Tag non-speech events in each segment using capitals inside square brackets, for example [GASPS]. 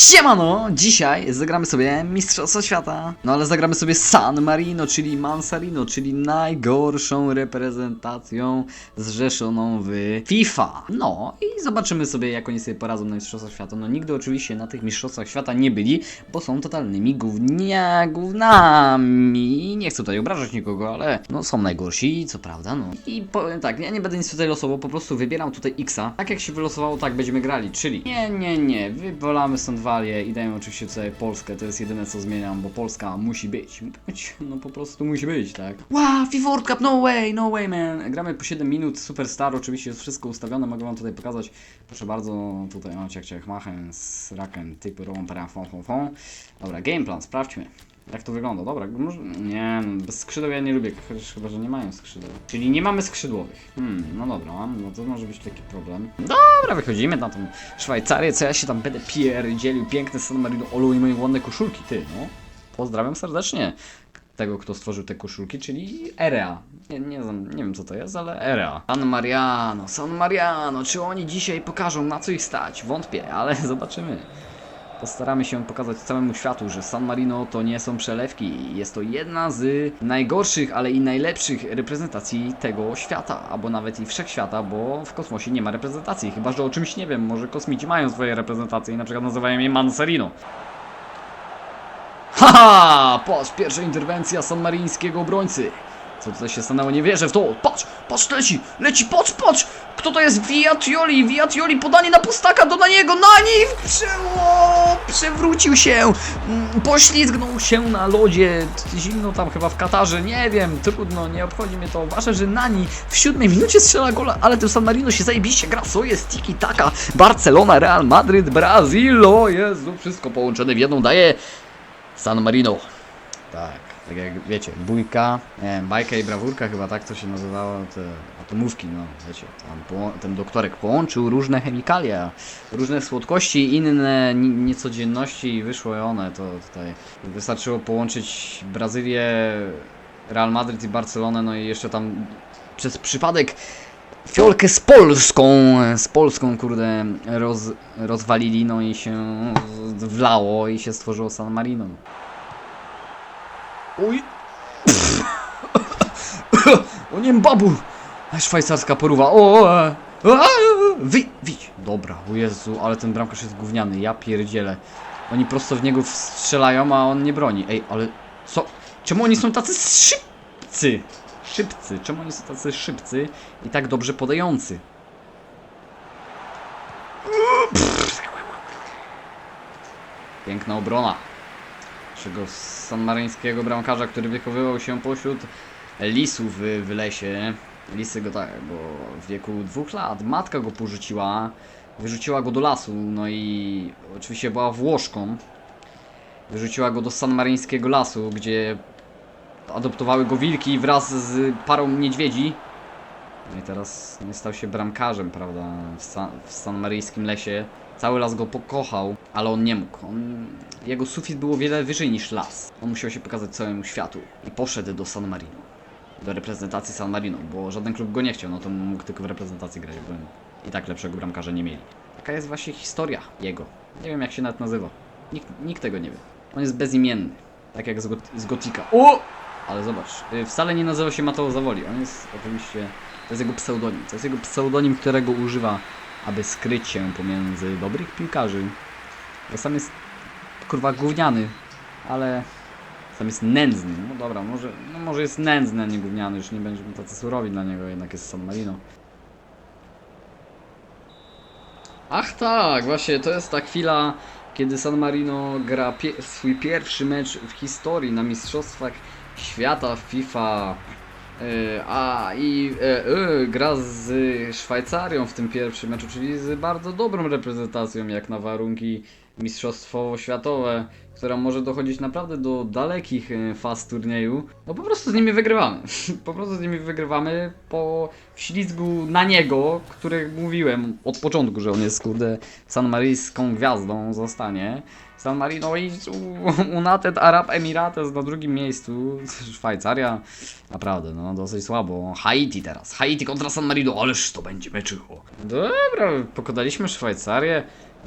Siemano! Dzisiaj zagramy sobie Mistrzostwo Świata. No ale zagramy sobie San Marino, czyli Mansarino, czyli najgorszą reprezentacją zrzeszoną w FIFA. No i zobaczymy sobie jak oni sobie poradzą na Mistrzostwach Świata. No nigdy oczywiście na tych Mistrzostwach Świata nie byli, bo są totalnymi gównia, gównami. Nie chcę tutaj obrażać nikogo, ale no są najgorsi, co prawda, no. I powiem tak, ja nie będę nic tutaj losował, po prostu wybieram tutaj Xa. Tak jak się wylosowało, tak będziemy grali, czyli nie, nie, nie, wywalamy stąd Walię i dajemy oczywiście tutaj Polskę, to jest jedyne co zmieniam, bo Polska musi być. być, No po prostu musi być, tak. Wow, FIFA World Cup, no way, no way, man. Gramy po 7 minut, Superstar, oczywiście jest wszystko ustawione, mogę wam tutaj pokazać. Proszę bardzo, tutaj o, ciach, ciach, machen, z raken, typy, rom, para, fon, fon, fon. Dobra, gameplan, sprawdźmy. Jak to wygląda? Dobra, może... Nie, bez skrzydeł ja nie lubię, chyba, że nie mają skrzydeł. Czyli nie mamy skrzydłowych. Hmm, no dobra, no to może być taki problem. Dobra, wychodzimy na tą Szwajcarię, co ja się tam będę pierdzielił. Piękne San Marino, olu i moje ładne koszulki, ty, no. Pozdrawiam serdecznie tego, kto stworzył te koszulki, czyli Erea. Nie, nie, nie wiem co to jest, ale Erea. San Mariano, San Mariano, czy oni dzisiaj pokażą na co ich stać? Wątpię, ale [LAUGHS] zobaczymy. Postaramy się pokazać całemu światu, że San Marino to nie są przelewki. Jest to jedna z najgorszych, ale i najlepszych reprezentacji tego świata, albo nawet i wszechświata, bo w kosmosie nie ma reprezentacji. Chyba, że o czymś nie wiem, może kosmici mają swoje reprezentacje i na przykład nazywają je Manserino. Haha! Patrz, pierwsza interwencja sanmaryńskiego obrońcy. Co tutaj się stanęło? Nie wierzę w to. Patrz, patrz, leci, leci, patrz, patrz! Kto to jest? Viatioli, Viatioli, podanie na pustaka do Naniego, Nani! Przeło, przewrócił się, mm, poślizgnął się na lodzie, zimno tam chyba w Katarze, nie wiem, trudno, nie obchodzi mnie to. Ważne, że Nani w siódmej minucie strzela gola, ale ten San Marino się zajebiście gra, co jest tiki taka, Barcelona, Real Madryt, Brazil, o Jezu, wszystko połączone w jedną daje San Marino. Tak, tak jak wiecie, bójka, nie bajka i brawurka chyba tak to się nazywało, te atomówki, no wiecie, tam ten doktorek połączył różne chemikalia, różne słodkości, inne ni- niecodzienności i wyszły one, to tutaj wystarczyło połączyć Brazylię, Real Madryt i Barcelonę, no i jeszcze tam przez przypadek fiolkę z Polską, z Polską kurde roz, rozwalili, no i się wlało i się stworzyło San Marino. Oj! o nie, babu! Szwajcarska poruwa, o! e, Wy, widź! Dobra, o Jezu, ale ten bramkarz jest gówniany, ja pierdzielę. Oni prosto w niego strzelają, a on nie broni. Ej, ale co? Czemu oni są tacy szybcy? Szybcy, czemu oni są tacy szybcy i tak dobrze podający? Piękna obrona naszego sanmaryńskiego bramkarza, który wychowywał się pośród lisów w, lesie. Lisy go tak, bo w wieku dwóch lat matka go porzuciła, wyrzuciła go do lasu, no i oczywiście była Włoszką. Wyrzuciła go do sanmaryńskiego lasu, gdzie adoptowały go wilki wraz z parą niedźwiedzi. No i teraz no, stał się bramkarzem, prawda, w, San, w sanmaryjskim lesie. Cały las go pokochał, ale on nie mógł. On, jego sufit było wiele wyżej niż las. On musiał się pokazać całemu światu i poszedł do San Marino. Do reprezentacji San Marino, bo żaden klub go nie chciał, no to mógł tylko w reprezentacji grać, bo i tak lepszego bramkarza nie mieli. Taka jest właśnie historia jego. Nie wiem jak się nawet nazywa. Nikt, nikt tego nie wie. On jest bezimienny. Tak jak z, Got z Gotika. O! Ale zobacz, y, wcale nie nazywa się Mateo Zawoli. On jest oczywiście, to jest jego pseudonim. To jest jego pseudonim, którego używa, aby skryć się pomiędzy dobrych piłkarzy. Bo sam jest, kurwa, gówniany, ale sam jest nędzny. No dobra, może, no może jest nędzny, a nie gówniany. Już nie będziemy tacy surowi dla niego, jednak jest San Marino. Ach tak, właśnie to jest ta chwila, kiedy San Marino gra pie swój pierwszy mecz w historii na Mistrzostwach Świata FIFA. E, a i e, e, gra z Szwajcarią w tym pierwszym meczu, czyli z bardzo dobrą reprezentacją jak na warunki mistrzostwowo-światowe, która może dochodzić naprawdę do dalekich e, faz turnieju. No po prostu z nimi wygrywamy. [LAUGHS] po prostu z nimi wygrywamy po ślizgu na niego, który mówiłem od początku, że on jest kurde sanmaryjską gwiazdą zostanie. San Marino i [LAUGHS] United Arab Emirates na drugim miejscu. Szwajcaria. Naprawdę, no dosyć słabo. Haiti teraz. Haiti kontra San Marino. Ależ to będzie meczyło. Dobra, pokonaliśmy Szwajcarię.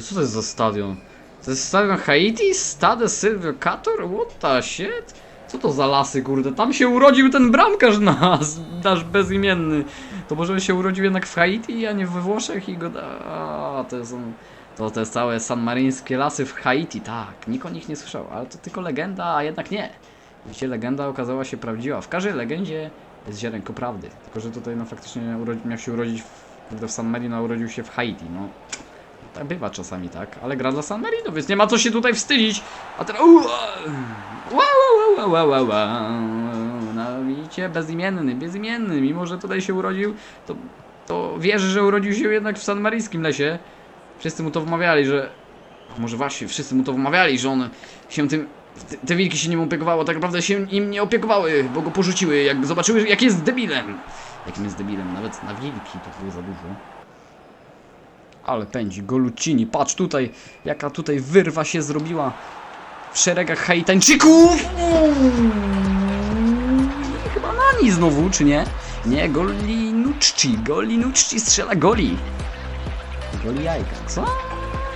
Co to jest za stadion? To jest stadion Haiti? Stade Silvio Cator? What the shit? Co to za lasy, kurde? Tam się urodził ten bramkarz nas, [LAUGHS] nasz bezimienny. To może on się urodził jednak w Haiti, a nie we Włoszech i go. A, to są... To te całe sanmaryńskie lasy w Haiti, tak. Nikt o nich nie słyszał, ale to tylko legenda, a jednak nie. Widzicie, legenda okazała się prawdziwa. W każdej legendzie jest ziarenko prawdy. Tylko, że tutaj no faktycznie miał się urodzić w, w San Marino, a urodził się w Haiti, no. Tak bywa czasami, tak? Ale gra dla San Marino, więc nie ma co się tutaj wstydzić. A teraz... No widzicie, bezimienny, bezimienny. Mimo, że tutaj się urodził, to, to wierzy, że urodził się jednak w San Maryjskim lesie. Wszyscy mu to wmawiali, że... A może właśnie, wszyscy mu to wmawiali, że on się tym... Te, wilki się nim opiekowały, tak naprawdę się im nie opiekowały, bo go porzuciły, jak zobaczyły, jak jest debilem. Jakim jest debilem, nawet na wilki to było za dużo. Ale pędzi, Golucini, patrz tutaj, jaka tutaj wyrwa się zrobiła w szeregach Haitańczyków! Chyba Nani znowu, czy nie? Nie, Golinucci, Golinucci strzela goli. Goli jajka, co?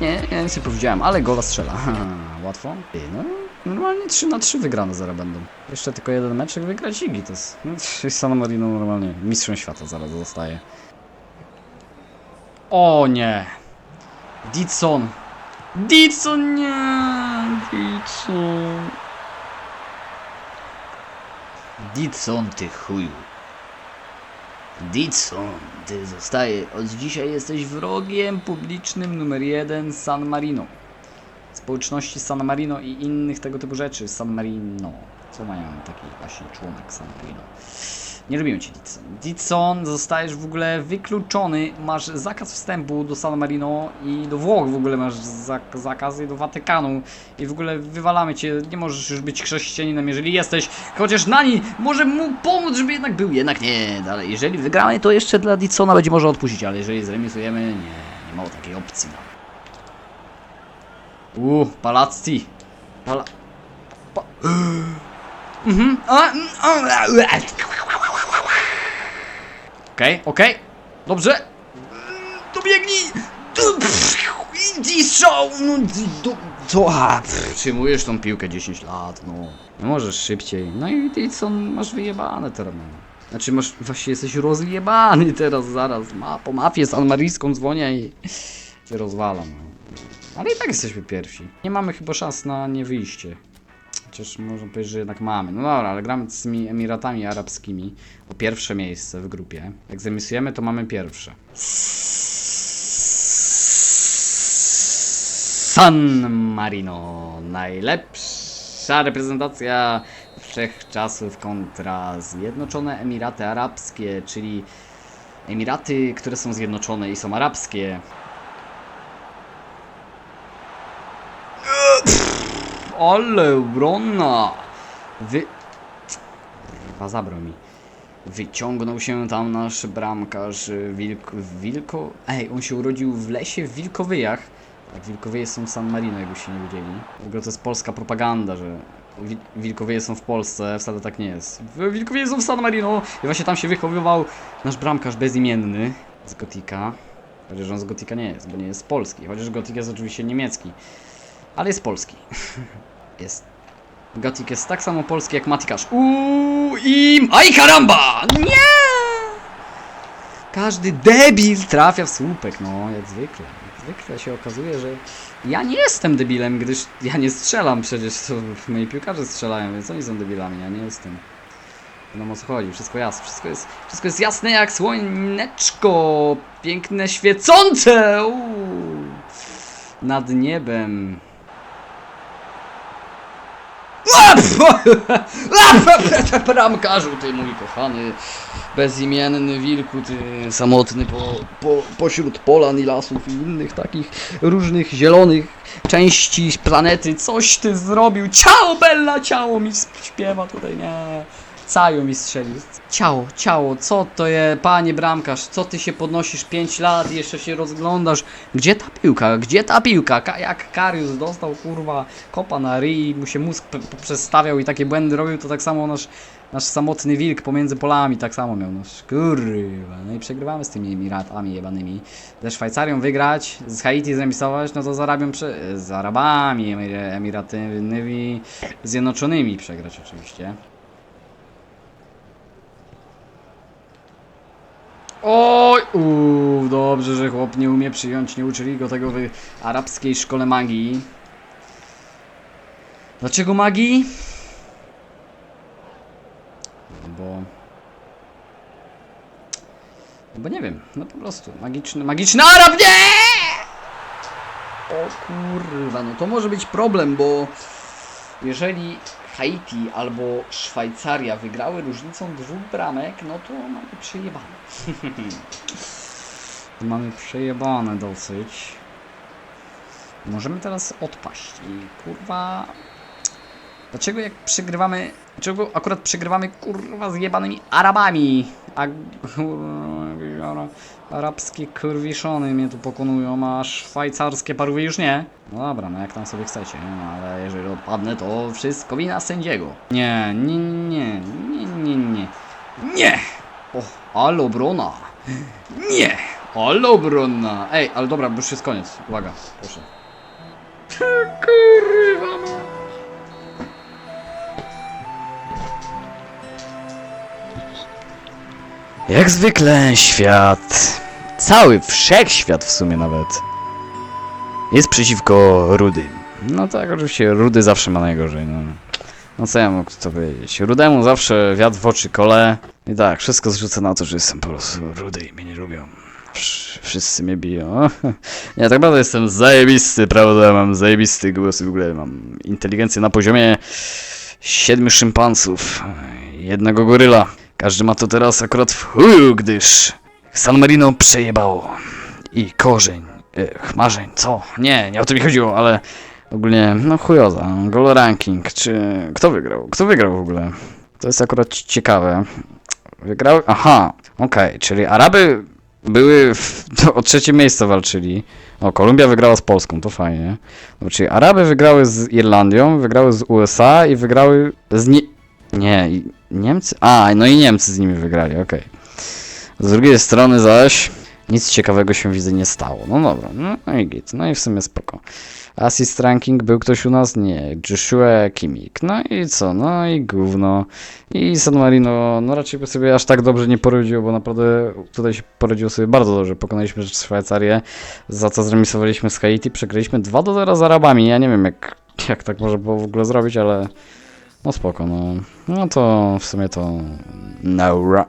Nie, ja nic nie powiedziałem, ale gola strzela. [LAUGHS] Łatwo? No, normalnie 3 na 3 wygrane zaraz będą. Jeszcze tylko jeden meczek wygrać i gites. No, San Marino normalnie mistrzem świata zaraz zostaje. O nie! Ditson! Ditson nie! Ditson! Ditson, ty chuju. Ditson, ty zostaje. Od dzisiaj jesteś wrogiem publicznym numer jeden San Marino. Społeczności San Marino i innych tego typu rzeczy. San Marino. Co mają taki właśnie członek San Marino? Nie lubimy cię, Ditson. Ditson, zostajesz w ogóle wykluczony. Masz zakaz wstępu do San Marino i do Włoch w ogóle masz zak zakaz i do Watykanu. I w ogóle wywalamy cię. Nie możesz już być chrześcijaninem, jeżeli jesteś. Chociaż Nani może mu pomóc, żeby jednak był. Jednak nie, dalej. Jeżeli wygramy, to jeszcze dla Ditsona będzie może odpuścić, ale jeżeli zremisujemy, nie, nie ma takiej opcji. No. Uuu, Palazzi. Pala... Pa... [GASPS] Mhm. A, ue. Okej, okej. Dobrze. Dobiegnij. I strzał. No, do, co? A, Przyjmujesz tą piłkę 10 lat, no. Nie możesz szybciej. No i ty co, masz wyjebane teraz. No. Znaczy masz, właśnie jesteś rozjebany teraz, zaraz. Ma, po mafię sanmaryjską dzwonię i cię rozwalam. No. Ale i tak jesteśmy pierwsi. Nie mamy chyba szans na nie wyjście. Chociaż można powiedzieć, że jednak mamy. No dobra, ale gramy z tymi Emiratami Arabskimi o pierwsze miejsce w grupie. Jak zamisujemy, to mamy pierwsze. San Marino. Najlepsza reprezentacja wszechczasów kontra Zjednoczone Emiraty Arabskie, czyli Emiraty, które są zjednoczone i są arabskie. Ale obronna! Wy... Chyba zabrał mi. Wyciągnął się tam nasz bramkarz Wilk... Wilko... Ej, on się urodził w lesie w Wilkowyjach. Tak, Wilkowyje są w San Marino, jakbyście nie wiedzieli. W ogóle to jest polska propaganda, że Wi- Wilkowyje są w Polsce, wcale tak nie jest. W- Wilkowyje są w San Marino i właśnie tam się wychowywał nasz bramkarz bezimienny z Gotika. Chociaż on z Gotika nie jest, bo nie jest Polski. Chociaż Gotik jest oczywiście niemiecki. Ale jest polski. [LAUGHS] jest. Gotik jest tak samo polski jak Matikasz. Uuu i... Aj karamba! Nie! Każdy debil trafia w słupek, no jak zwykle. Jak zwykle się okazuje, że ja nie jestem debilem, gdyż ja nie strzelam przecież, to moi piłkarze strzelają, więc oni są debilami, ja nie jestem. Wiadomo o co chodzi, wszystko jasne, wszystko jest, wszystko jest jasne jak słoneczko, piękne, świecące, uuu, nad niebem. Bramkarzu, ty mój kochany, bezimienny wilku, ty samotny po, po, pośród polan i lasów i innych takich różnych zielonych części planety. Coś ty zrobił. Ciao Bella, ciało mi śpiewa tutaj, nie. Caju mi strzelił. Ciało, ciało, co to je, panie bramkarz, co ty się podnosisz 5 lat i jeszcze się rozglądasz? Gdzie ta piłka, gdzie ta piłka? Ka jak Karius dostał, kurwa, kopa na ryj mu się mózg przestawiał i takie błędy robił, to tak samo nasz, nasz samotny wilk pomiędzy polami tak samo miał, nasz kurwa. No i przegrywamy z tymi Emiratami jebanymi. Ze Szwajcarią wygrać, z Haiti zremisować, no to z Arabią, prze- z Arabami Emir- Emiratywnymi Zjednoczonymi przegrać oczywiście. Oj, uuu, dobrze, że chłop nie umie przyjąć, nie uczyli go tego w arabskiej szkole magii. Dlaczego magii? Bo... Bo nie wiem, no po prostu, magiczny, magiczny Arab, nie! O kurwa, no to może być problem, bo jeżeli Haiti albo Szwajcaria wygrały różnicą dwóch bramek, no to mamy przejebane. [LAUGHS] mamy przejebane dosyć. Możemy teraz odpaść i kurwa... Dlaczego jak przegrywamy... Dlaczego akurat przegrywamy kurwa z jebanymi Arabami? A arabskie kurwiszony mnie tu pokonują, a szwajcarskie parówy już nie. No dobra, no jak tam sobie chcecie, no, ale jeżeli odpadnę, to wszystko wina sędziego. Nie, nie, nie, nie, nie, nie. Nie! O, Brona! Nie! Brona! Ej, ale dobra, już jest koniec. Uwaga, proszę. Kurwa Jak zwykle świat, cały wszechświat w sumie nawet, jest przeciwko Rudym. No tak, oczywiście Rudy zawsze ma najgorzej, no. No co ja mógł to powiedzieć? Rudemu zawsze wiatr w oczy kole. I tak, wszystko zrzucę na to, że jestem po prostu rudy i mnie nie lubią. Wsz- Wszyscy mnie biją. [LAUGHS] Nie, tak naprawdę jestem zajebisty, prawda? Mam zajebisty głos w ogóle. Mam inteligencję na poziomie siedmiu szympansów, jednego goryla. Każdy ma to teraz akurat w chuju, gdyż San Marino przejebało. I korzeń, chmarzeń, co? Nie, nie o to mi chodziło, ale ogólnie, no chujoza. Goal ranking, czy kto wygrał? Kto wygrał w ogóle? To jest akurat ciekawe. Wygrał? Aha, okej, czyli Araby były w, o trzecie miejsce walczyli. O, Kolumbia wygrała z Polską, to fajnie. No, czyli Araby wygrały z Irlandią, wygrały z USA i wygrały z nie... Nie, Niemcy? A, no i Niemcy z nimi wygrali, okej. Z drugiej strony zaś nic ciekawego się widzę nie stało. No dobra, no, no i git, no i w sumie spoko. Assist ranking był ktoś u nas? Nie. Joshua Kimmich. No i co? No i gówno. I San Marino, no raczej by sobie aż tak dobrze nie poradziło, bo naprawdę tutaj się poradziło sobie bardzo dobrze. Pokonaliśmy Szwajcarię, za co zremisowaliśmy z Haiti, przegraliśmy 2 do 0 z Arabami. Ja nie wiem jak, jak tak można było w ogóle zrobić, ale no spoko, no. No to w sumie to no ra.